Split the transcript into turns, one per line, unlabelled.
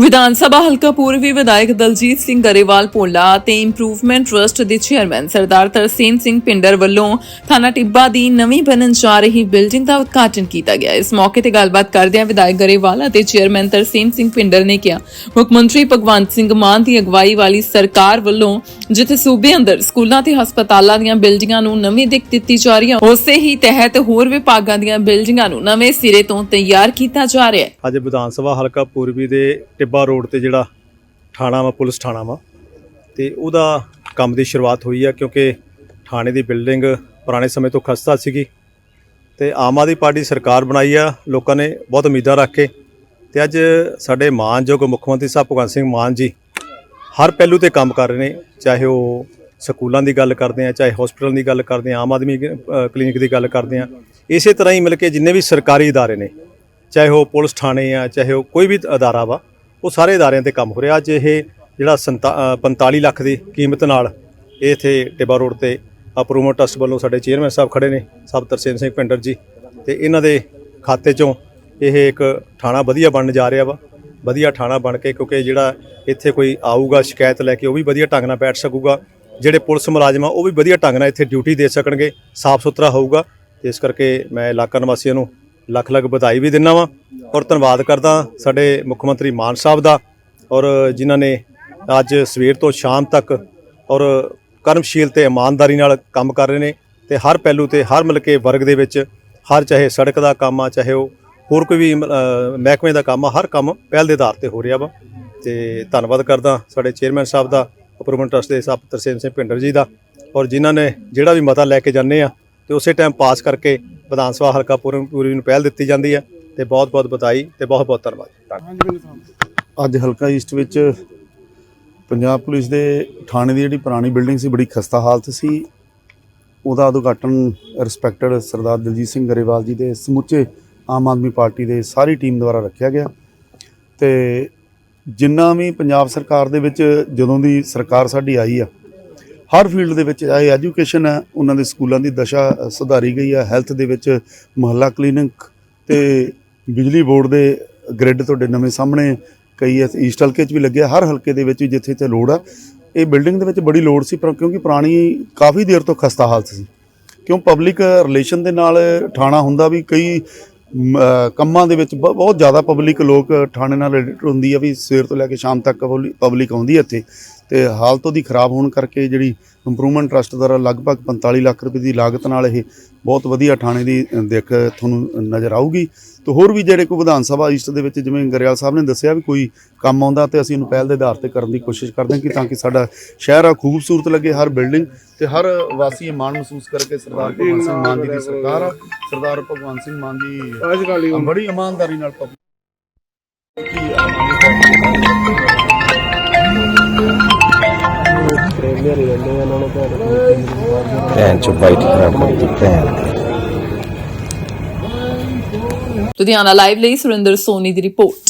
ਵਿਧਾਨ ਸਭਾ ਹਲਕਾ ਪੂਰਬੀ ਵਿਧਾਇਕ ਦਲਜੀਤ ਸਿੰਘ ਗਰੇਵਾਲ ਪੋਲਾ ਤੇ ਇੰਪਰੂਵਮੈਂਟ ਟਰਸਟ ਦੇ ਚੇਅਰਮੈਨ ਸਰਦਾਰ ਤਰਸੇਮ ਸਿੰਘ ਪਿੰਡਰ ਵੱਲੋਂ ਥਾਣਾ ਟਿੱਬਾ ਦੀ ਨਵੀਂ ਬਣਨ ਜਾ ਰਹੀ ਬਿਲਡਿੰਗ ਦਾ ਉਦਘਾਟਨ ਕੀਤਾ ਗਿਆ। ਇਸ ਮੌਕੇ ਤੇ ਗੱਲਬਾਤ ਕਰਦਿਆਂ ਵਿਧਾਇਕ ਗਰੇਵਾਲ ਅਤੇ ਚੇਅਰਮੈਨ ਤਰਸੇਮ ਸਿੰਘ ਪਿੰਡਰ ਨੇ ਕਿਹਾ, ਮੁੱਖ ਮੰਤਰੀ ਭਗਵੰਤ ਸਿੰਘ ਮਾਨ ਦੀ ਅਗਵਾਈ ਵਾਲੀ ਸਰਕਾਰ ਵੱਲੋਂ ਜਿੱਥੇ ਸੂਬੇ ਅੰਦਰ ਸਕੂਲਾਂ ਤੇ ਹਸਪਤਾਲਾਂ ਦੀਆਂ ਬਿਲਡਿੰਗਾਂ ਨੂੰ ਨਵੀਂ ਦਿੱਖ ਦਿੱਤੀ ਜਾ ਰਹੀ ਹੈ, ਉਸੇ ਹੀ ਤਹਿਤ ਹੋਰ ਵਿਭਾਗਾਂ ਦੀਆਂ ਬਿਲਡਿੰਗਾਂ ਨੂੰ ਨਵੇਂ ਸਿਰੇ ਤੋਂ ਤਿਆਰ ਕੀਤਾ ਜਾ ਰਿਹਾ ਹੈ।
ਅੱਜ ਵਿਧਾਨ ਸਭਾ ਹਲਕਾ ਪੂਰਬੀ ਦੇ ਟਿੱਬਾ ਰੋਡ ਤੇ ਜਿਹੜਾ ਥਾਣਾ ਵਾ, ਪੁਲਿਸ ਥਾਣਾ ਵਾ। ਤੇ ਉਹਦਾ ਕੰਮ ਦੀ ਸ਼ੁਰੂਆਤ ਹੋਈ ਆ ਕਿਉਂਕਿ ਥਾਣੇ ਦੀ ਬਿਲਡਿੰਗ ਪੁਰਾਣੇ ਸਮੇਂ ਤੋਂ ਖਸਤਾ ਸੀਗੀ ਤੇ ਆਮ ਆਦਮੀ ਪਾਰਟੀ ਸਰਕਾਰ ਬਣਾਈ ਆ, ਲੋਕਾਂ ਨੇ ਬਹੁਤ ਉਮੀਦਾਂ ਰੱਖ ਕੇ। ਤੇ ਅੱਜ ਸਾਡੇ ਮਾਨਯੋਗ ਮੁੱਖ ਮੰਤਰੀ ਸਾਹਿਬ ਭਗਵੰਤ ਸਿੰਘ ਮਾਨ ਜੀ ਹਰ ਪਹਿਲੂ ਤੇ ਕੰਮ ਕਰ ਰਹੇ ਨੇ, ਚਾਹੇ ਉਹ ਸਕੂਲਾਂ ਦੀ ਗੱਲ ਕਰਦੇ ਆ, ਚਾਹੇ ਹਸਪੀਟਲ ਦੀ ਗੱਲ ਕਰਦੇ ਆ, ਆਮ ਆਦਮੀ ਕਲੀਨਿਕ ਦੀ ਗੱਲ ਕਰਦੇ ਆ। ਇਸੇ ਤਰ੍ਹਾਂ ਹੀ ਮਿਲ ਕੇ ਜਿੰਨੇ ਵੀ ਸਰਕਾਰੀ ਇਦਾਰੇ ਨੇ, ਚਾਹੇ ਉਹ ਪੁਲਿਸ ਥਾਣੇ ਆ, ਚਾਹੇ ਉਹ ਕੋਈ ਵੀ ਅਦਾਰਾ ਵਾ ਉਹ ਸਾਰੇ ਇਦਾਰਿਆਂ ਤੇ ਕੰਮ ਹੋ ਰਿਹਾ। ਅੱਜ ਇਹ ਜਿਹੜਾ ਸੰਤਾ- ਅ, 45 ਲੱਖ ਦੀ ਕੀਮਤ ਨਾਲ ਇਹ ਇੱਥੇ ਟਿੱਬਾ ਰੋਡ ਤੇ ਅਪਰੂਵਲ ਟਰਸਟ ਵੱਲੋਂ ਸਾਡੇ ਚੇਅਰਮੈਨ ਸਾਹਿਬ ਖੜੇ ਨੇ ਸਾਹਿਬ ਤਰਸੇਮ ਸਿੰਘ ਪਿੰਡਰ ਜੀ। ਤੇ ਇਹਨਾਂ ਦੇ ਖਾਤੇ ਚੋਂ ਇਹ ਇੱਕ ਥਾਣਾ ਵਧੀਆ ਬਣਨ ਜਾ ਰਿਹਾ ਵਾ। ਵਧੀਆ ਥਾਣਾ ਬਣ ਕੇ ਕਿਉਂਕਿ ਜਿਹੜਾ ਇੱਥੇ ਕੋਈ ਆਊਗਾ ਸ਼ਿਕਾਇਤ ਲੈ ਕੇ ਉਹ ਵੀ ਵਧੀਆ ਢੰਗ ਨਾਲ ਬੈਠ ਸਕੂਗਾ। ਜਿਹੜੇ ਪੁਲਿਸ ਮੁਲਾਜ਼ਮ ਆ ਉਹ ਵੀ ਵਧੀਆ ਢੰਗ ਨਾਲ ਇੱਥੇ ਡਿਊਟੀ ਦੇ ਸਕਣਗੇ ਸਾਫ਼ ਸੁਥਰਾ ਹੋਊਗਾ। ਤੇ ਇਸ ਕਰਕੇ ਮੈਂ ਇਲਾਕਾ ਨਿਵਾਸੀਆਂ ਨੂੰ ਲੱਖ ਲੱਖ ਵਧਾਈ ਵੀ ਦਿੰਦਾ ਵਾਂ ਔਰ ਧੰਨਵਾਦ ਕਰਦਾ ਸਾਡੇ ਮੁੱਖ ਮੰਤਰੀ ਮਾਨ ਸਾਹਿਬ ਦਾ ਔਰ ਜਿਨ੍ਹਾਂ ਨੇ ਅੱਜ ਸਵੇਰ ਤੋਂ ਸ਼ਾਮ ਤੱਕ ਔਰ ਕਰਮਸ਼ੀਲ ਤੇ ਇਮਾਨਦਾਰੀ ਨਾਲ ਕੰਮ ਕਰ ਰਹੇ ਨੇ ਤੇ ਹਰ ਪਹਿਲੂ ਤੇ ਹਰ ਮਿਲਕੇ ਵਰਗ ਦੇ ਵਿੱਚ ਹਰ ਚਾਹੇ ਸੜਕ ਦਾ ਕੰਮ ਆ ਚਾਹੇ ਉਹ ਹੋਰ ਕੋਈ ਵੀ ਅ, ਮਹਿਕਮੇ ਦਾ ਕੰਮ ਆ ਹਰ ਕੰਮ ਪਹਿਲ ਦੇ ਆਧਾਰ ਤੇ ਹੋ ਰਿਹਾ ਵਾ। ਤੇ ਧੰਨਵਾਦ ਕਰਦਾ ਸਾਡੇ ਚੇਅਰਮੈਨ ਸਾਹਿਬ ਦਾ ਅਪਰੂਵਲ ਟਰਸਟ ਦੇ ਸਾਹਿਬ ਤਰਸੇਮ ਸਿੰਘ ਭਿੰਡਰ ਜੀ ਦਾ ਔਰ ਜਿਨ੍ਹਾਂ ਨੇ ਜਿਹੜਾ ਵੀ ਮਤਾ ਲੈ ਕੇ ਜਾਂਦੇ ਆ ਤੇ ਉਸੇ ਟਾਈਮ ਪਾਸ ਕਰਕੇ ਵਿਧਾਨ ਸਭਾ ਹਲਕਾ ਪੂਰਨ ਪੂਰੀ ਨੂੰ ਪਹਿਲ ਦਿੱਤੀ ਜਾਂਦੀ ਹੈ ਤੇ ਬਹੁਤ ਬਹੁਤ ਵਧਾਈ ਤੇ ਬਹੁਤ ਬਹੁਤ ਧੰਨਵਾਦ।
ਅੱਜ ਹਲਕਾ ਈਸਟ ਵਿੱਚ ਪੰਜਾਬ ਪੁਲਿਸ ਦੇ ਥਾਣੇ ਦੀ ਜਿਹੜੀ ਪੁਰਾਣੀ ਬਿਲਡਿੰਗ ਸੀ, ਬੜੀ ਖਸਤਾ ਹਾਲਤ ਸੀ। ਉਹਦਾ ਉਦਘਾਟਨ ਰਿਸਪੈਕਟਡ ਸਰਦਾਰ ਦਲਜੀਤ ਸਿੰਘ ਗਰੇਵਾਲ ਜੀ ਦੇ ਸਮੁੱਚੇ ਆਮ ਆਦਮੀ ਪਾਰਟੀ ਦੇ ਸਾਰੀ ਟੀਮ ਦੁਆਰਾ ਰੱਖਿਆ ਗਿਆ। ਤੇ ਜਿੰਨਾ ਵੀ ਪੰਜਾਬ ਸਰਕਾਰ ਦੇ ਵਿੱਚ ਜਦੋਂ ਦੀ ਸਰਕਾਰ ਸਾਡੀ ਆਈ ਆ ਹਰ ਫੀਲਡ ਦੇ ਵਿੱਚ ਚਾਹੇ ਐਜੂਕੇਸ਼ਨ ਹੈ, ਉਹਨਾਂ ਦੇ ਸਕੂਲਾਂ ਦੀ ਦਸ਼ਾ ਸੁਧਾਰੀ ਗਈ ਆ ਹੈਲਥ ਦੇ ਵਿੱਚ ਮੁਹੱਲਾ ਕਲੀਨਿਕ ਤੇ ਬਿਜਲੀ ਬੋਰਡ ਦੇ ਗ੍ਰਿਡ ਤੁਹਾਡੇ ਨਵੇਂ ਸਾਹਮਣੇ, ਕਈ ਈਸਟ ਹਲਕੇ 'ਚ ਵੀ ਲੱਗਿਆ, ਹਰ ਹਲਕੇ ਦੇ ਵਿੱਚ ਵੀ ਜਿੱਥੇ ਤੇ ਲੋੜ ਆ ਇਹ ਬਿਲਡਿੰਗ ਦੇ ਵਿੱਚ ਬੜੀ ਲੋੜ ਸੀ, ਪਰ ਕਿਉਂਕਿ ਪੁਰਾਣੀ ਕਾਫੀ ਦੇਰ ਤੋਂ ਖਸਤਾ ਹਾਲਤ ਸੀ। ਕਿਉਂ ਪਬਲਿਕ ਰਿਲੇਸ਼ਨ ਦੇ ਨਾਲ ਠਾਣਾ ਹੁੰਦਾ ਵੀ ਕਈ ਕੰਮਾਂ ਦੇ ਵਿੱਚ ਬ- ਬਹੁਤ ਜ਼ਿਆਦਾ ਪਬਲਿਕ ਲੋਕ ਠਾਣੇ ਨਾਲ ਰਿਲੇਟਡ ਹੁੰਦੀ ਆ ਵੀ ਸਵੇਰ ਤੋਂ ਲੈ ਕੇ ਸ਼ਾਮ ਤੱਕ ਪਬਲਿਕ ਆਉਂਦੀ ਹੈ ਇੱਥੇ। ਤੇ ਹਾਲਤ ਉਹਦੀ ਖਰਾਬ ਹੋਣ ਕਰਕੇ ਜਿਹੜੀ ਇੰਪਰੂਵਮੈਂਟ ਟਰਸਟ ਦੁਆਰਾ ਲਗਭਗ 45 ਲੱਖ ਰੁਪਏ ਦੀ ਲਾਗਤ ਨਾਲ ਇਹ ਬਹੁਤ ਵਧੀਆ ਥਾਣੇ ਦੀ ਦਿੱਖ ਤੁਹਾਨੂੰ ਨਜ਼ਰ ਆਊਗੀ। ਤੇ ਹੋਰ ਵੀ ਜਿਹੜੇ ਕੋਈ ਵਿਧਾਨ ਸਭਾ ਈਸਟ ਦੇ ਵਿੱਚ ਜਿਵੇਂ ਗਰੇਵਾਲ ਸਾਹਿਬ ਨੇ ਦੱਸਿਆ ਵੀ ਕੋਈ ਕੰਮ ਆਉਂਦਾ ਤੇ ਅਸੀਂ ਇਹਨੂੰ ਪਹਿਲ ਦੇ ਆਧਾਰ ਤੇ ਕਰਨ ਦੀ ਕੋਸ਼ਿਸ਼ ਕਰਦੇ ਹਾਂ ਕਿ ਤਾਂ ਕਿ ਸਾਡਾ ਸ਼ਹਿਰ ਆ ਖੂਬਸੂਰਤ ਲੱਗੇ ਹਰ ਬਿਲਡਿੰਗ ਤੇ ਹਰ ਵਾਸੀ ਇਹ ਮਾਣ ਮਹਿਸੂਸ ਕਰਕੇ ਸਰਦਾਰ ਭਗਵੰਤ ਸਿੰਘ ਮਾਨ ਜੀ ਦੀ ਸਰਕਾਰ ਆ। ਸਰਦਾਰ ਭਗਵੰਤ ਸਿੰਘ ਮਾਨ ਜੀ ਬੜੀ ਇਮਾਨਦਾਰੀ ਨਾਲ ਪਬ-
ਭੈਣ ਚੋ ਬਾਈਟ ਖਰਾਬ ਕਰਦੀ ਭੈਣ।
ਲੁਧਿਆਣਾ ਲਾਈਵ ਲਈ ਸੁਰਿੰਦਰ ਸੋਨੀ ਦੀ ਰਿਪੋਰਟ।